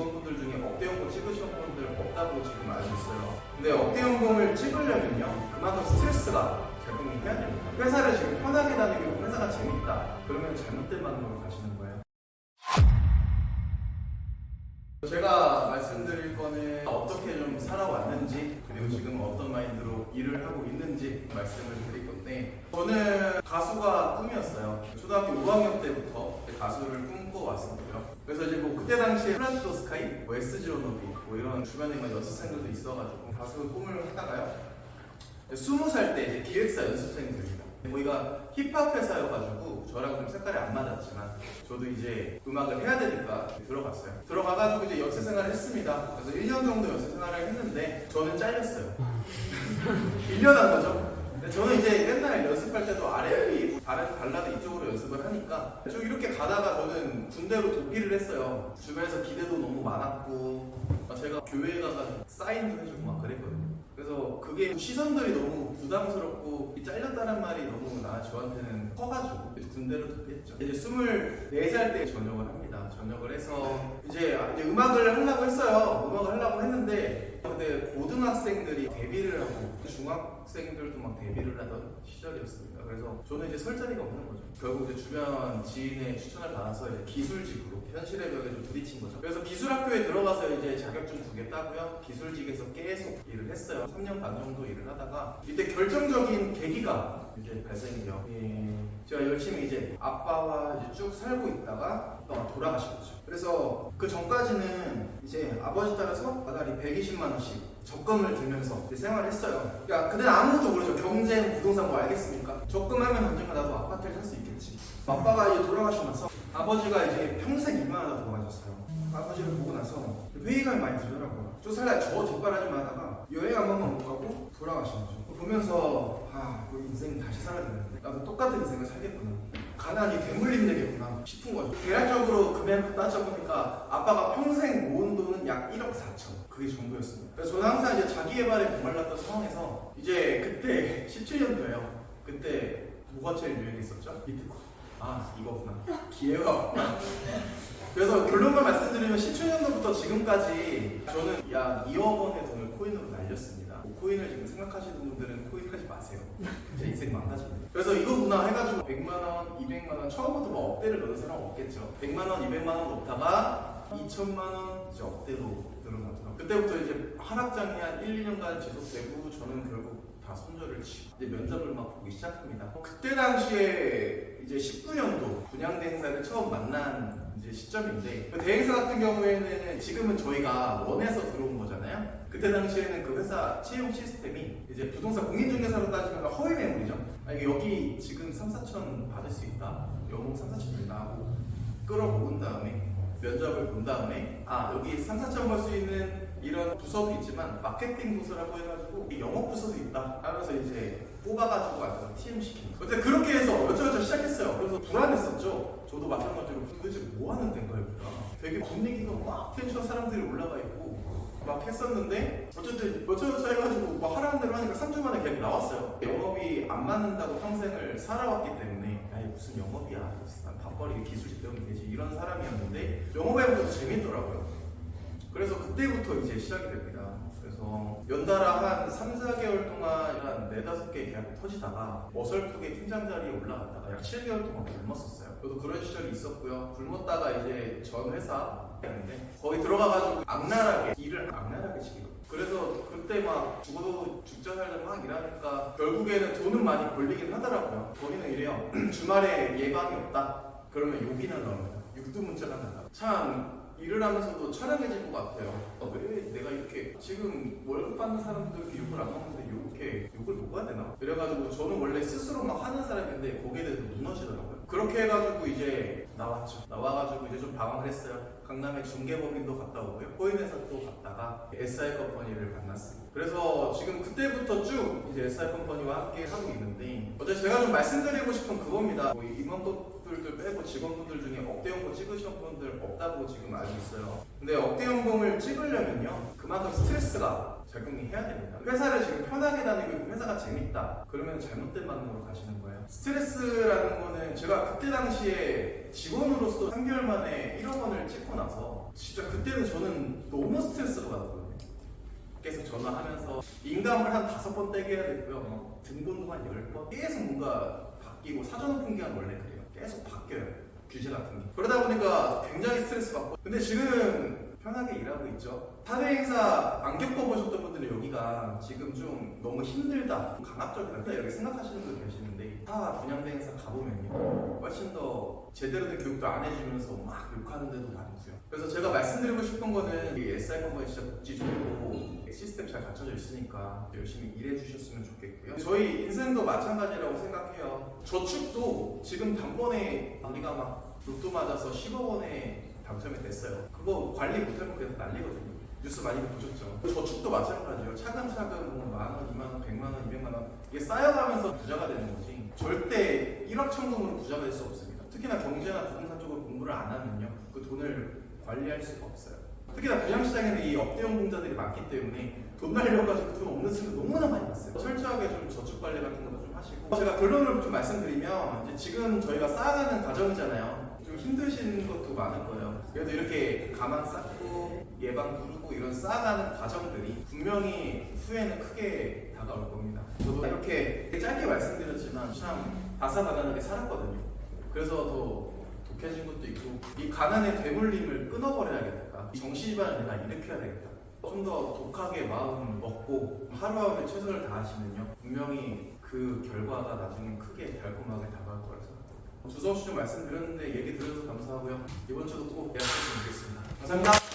직원분들 중에 억대 연봉 찍으신 분들 없다고 지금 알고 있어요. 근데 억대 연봉을 찍으려면요, 그만큼 스트레스가 적응해야 됩니다. 회사를 지금 편하게 다니고 회사가 재밌다. 그러면 잘못된 방향으로 가시는 거예요. 제가 말씀드릴 거는 어떻게 좀 살아왔는지 그리고 지금 어떤 마인드로 일을 하고 있는지 말씀을 드릴 건데 저는 가수가 꿈이었어요. 초등학교 5학년 때부터 가수를 꿈꿔왔었고요. 그래서 이제 뭐 그때 당시에 플라토 스카이, 뭐 SG 로노비 뭐 이런 주변에 막 여수생들도 있어가지고 가수 꿈을 하다가요. 20살 때 이제 기획사 연습생들입 거기가 힙합 회사여가지고 저랑 좀 색깔이 안 맞았지만 저도 이제 음악을 해야 되니까 들어갔어요. 들어가가지고 이제 연습 생활을 했습니다. 그래서 1년 정도 연습 생활을 했는데 저는 잘렸어요. 1년 한 거죠. 근데 저는 이제 맨날 연습할 때도 위 다른 발라드 이쪽으로 연습을 하니까 쭉 이렇게 가다가 저는 군대로 도피를 했어요. 주변에서 기대도 너무 많았고 막 제가 교회 가서 사인도 해주고 막 그랬거든요. 그래서 그게 시선들이 너무 부담스럽고 이 잘렸다는 말이 너무 나 저한테는 커가지고 군대로 도피했죠. 이제 24살 때 전역을 합니다. 전역을 해서 이제, 아, 이제 음악을 하려고 했어요. 음악을 하려고 했는데 고등학생들이 데뷔를 하고 중학생들도 막 데뷔를 하던 시절이었습니다. 그래서 저는 이제 설 자리가 없는 거죠. 결국 이제 주변 지인의 추천을 받아서 이제 기술직으로 현실의 벽에 좀 부딪힌 거죠. 그래서 기술학교에 들어가서 이제 자격증 두 개 따고요. 기술직에서 계속 일을 했어요. 3년 반 정도 일을 하다가 이때 결정적인 계기가 이제 발생이죠. 예, 제가 열심히 이제 아빠와 이제 쭉 살고 있다가 돌아가신 거죠. 그래서 그 전까지는 이제 아버지 따라서 마달이 120만 원씩 적금을 들면서 생활을 했어요. 그러니까 그때는 아무것도 모르죠. 경쟁, 부동산 뭐 알겠습니까? 적금하면 언젠가 나도 아파트를 살 수 있겠지. 아빠가 이제 돌아가시면서 아버지가 이제 평생 일만 돌아가셨어요. 아버지를 보고 나서 회의감이 많이 들더라고요. 저 살다 저 뒷바라지만 하다가 여행 한 번만 못 가고 돌아가신 거죠. 보면서 아, 그 인생 다시 살아야 되는데 나도 똑같은 인생을 살겠구나. 가난이 되물림 되겠구나 싶은 거죠. 대략적으로 금액 따져보니까 아빠가 평생 모은 돈은 약 1억 4천. 그게 전부였습니다. 그래서 저는 항상 이제 자기 개발에 목말랐던 상황에서 이제 그때 17년도에요. 그때 뭐가 제일 유행했었죠? 비트코인. 아 이거구나. 기회가 왔구나. 그래서 결론만 말씀드리면 17년도부터 지금까지 저는 약 2억 원의 돈을 코인으로 날렸습니다. 뭐 코인을 지금 생각하시는 분들은 코인 마세요. 제 인생 망가집니다. 그래서 이거구나 해가지고 100만 원, 200만 원 처음부터 뭐 억대를 넣는 사람 없겠죠. 100만 원, 200만 원 넣다가 2천만 원 이제 억대로 늘어나더라고요. 그때부터 이제 하락장이 한 1, 2년간 지속되고 저는 결국 다 손절을 치고 이제 면접을 막 보기 시작합니다. 그때 당시에 이제 19년도 분양 대 행사를 처음 만난 이제 시점인데 그 대행사 같은 경우에는 지금은 저희가 원에서 들어온 거잖아요. 그때 당시에는 그 회사 채용 시스템이 이제 부동산 공인중개사로 따지면 허위 매물이죠. 아, 이게 여기 지금 3, 4천 받을 수 있다. 연봉 3, 4천 된다 하고 끌어모은 다음에 면접을 본 다음에 아. 여기 3, 4천 벌수 있는 이런 부서도 있지만 마케팅 부서라고 해가지고 이 영업 부서도 있다 하면서 이제 뽑아가지고 완전 TM 시키는. 근데 그렇게 해서 여쭤여쭤 시작했어요. 그래서 불안했었죠. 저도 마찬가지로 도대체 뭐 하는 여기가 되게 분위기가 막 텐션 사람들이 올라가 있고 막 했었는데 어쨌든 여쭤여쭤 해가지고 막 하라는 대로 하니까 3주 만에 계약이 나왔어요. 영업이 안 맞는다고 평생을 살아왔기 때문에 아니 무슨 영업이야. 난 밥벌이 기술직 때문에 되지 이런 사람이었는데 영업해보니까 재밌더라고요. 그래서 그때부터 이제 시작이 됩니다. 그래서 연달아 한 3, 4개월 동안 한 4, 5개 계약이 터지다가 어설프게 팀장 자리에 올라갔다가 약 7개월 동안 굶었었어요. 저도 그런 시절이 있었고요. 굶었다가 이제 전 회사였는데 거기 들어가가지고 악랄하게 일을 악랄하게 시키고 그래서 그때 막 죽어도 죽자 살자 막 일하니까 결국에는 돈은 많이 벌리긴 하더라고요. 거기는 이래요. 주말에 예방이 없다. 그러면 욕이나 나옵니다. 육두문자가 나가. 참 일을 하면서도 촬영해질 것 같아요. 어, 왜 내가 이렇게 지금 월급 받는 사람들 욕을 안 먹는데 이렇게 욕을 먹어야 되나? 그래가지고 저는 원래 스스로 막 하는 사람인데 거기에 대해서 무너지더라고요. 그렇게 해가지고 이제 나왔죠. 나와가지고 이제 좀 방황을 했어요. 강남에 중개법인도 갔다 오고요. 코인회사 또 갔다가 SI 컴퍼니를 만났습니다. 그래서 지금 그때부터 쭉 이제 SI 컴퍼니와 함께 하고 있는데 어제 제가 좀 말씀드리고 싶은 그겁니다. 뭐 임원 급들도 빼고 직원분들 중에 억대 연봉 찍으신 분들 없다고 지금 알고 있어요. 근데 억대 연봉을 찍으려면요 그만큼 스트레스가 적용해야 됩니다. 회사를 지금 편하게 다니고 회사가 재밌다. 그러면 잘못된 방향으로 가시는 거예요. 스트레스라는 거는 제가 그때 당시에 직원으로서 3개월 만에 1억 원을 찍고 나서 진짜 그때는 저는 너무 스트레스가 받았거든요. 계속 전화하면서 인감을 한 다섯 번 떼게 해야 되고요. 등본도 한 열 번. 계속 뭔가 바뀌고 사전 오픈기한 원래 그래요. 계속 바뀌어요. 규제 같은 게. 그러다 보니까 굉장히 스트레스 받고. 근데 지금 편하게 일하고 있죠. 사회 행사 안 겪어보셨던 분들은 여기가 지금 좀 너무 힘들다, 강압적이다 이렇게 생각하시는 분들 계시는데 타 분양대 행사 가보면요 훨씬 더 제대로 된 교육도 안 해주면서 막 욕하는 데도 많고요. 그래서 제가 말씀드리고 싶은 거는 이 SI 컴퍼니 진짜 복지 좋고 시스템 잘 갖춰져 있으니까 열심히 일해 주셨으면 좋겠고요. 저희 인생도 마찬가지라고 생각해요. 저축도 지금 단번에 우리가 막 로또 맞아서 10억 원에 당첨이 됐어요. 그거 관리 못하면 그냥 난리거든요. 뉴스 많이 보셨죠? 그 저축도 마찬가지예요. 차근차근 뭐 만 원, 2만 원, 100만 원, 200만 원 이게 쌓여가면서 부자가 되는 거지. 절대 일확천금으로 부자가 될 수 없습니다. 특히나 경제나 부동산 쪽으로 공부를 안 하면요. 그 돈을 관리할 수가 없어요. 특히나 부양시장에는 이 업대용 공자들이 많기 때문에 돈 날려고 가지고 돈 없는 친구 너무나 많이 봤어요. 철저하게 좀 저축 관리 같은 것도 좀 하시고 제가 결론을 좀 말씀드리면 이제 지금 저희가 쌓아가는 과정이잖아요. 좀 힘드신 것도 많을 거예요. 그래도 이렇게 가만 쌓고 예방 부르고 이런 쌓아가는 과정들이 분명히 후에는 크게 다가올 겁니다. 저도 이렇게 짧게 말씀드렸지만 참 다사다난하게 살았거든요. 그래서 더 독해진 것도 있고 이 가난의 대물림을 끊어버려야겠다. 이 정신이반을 내가 일으켜야 되겠다. 좀 더 독하게 마음 먹고 하루하루 최선을 다하시면요 분명히 그 결과가 나중에 크게 달콤하게 다가올 생각합니다. 주서 없이 좀 말씀드렸는데 얘기 들어줘서 감사하고요. 이번 주도 꼭 예약했으면 좋겠습니다. 감사합니다.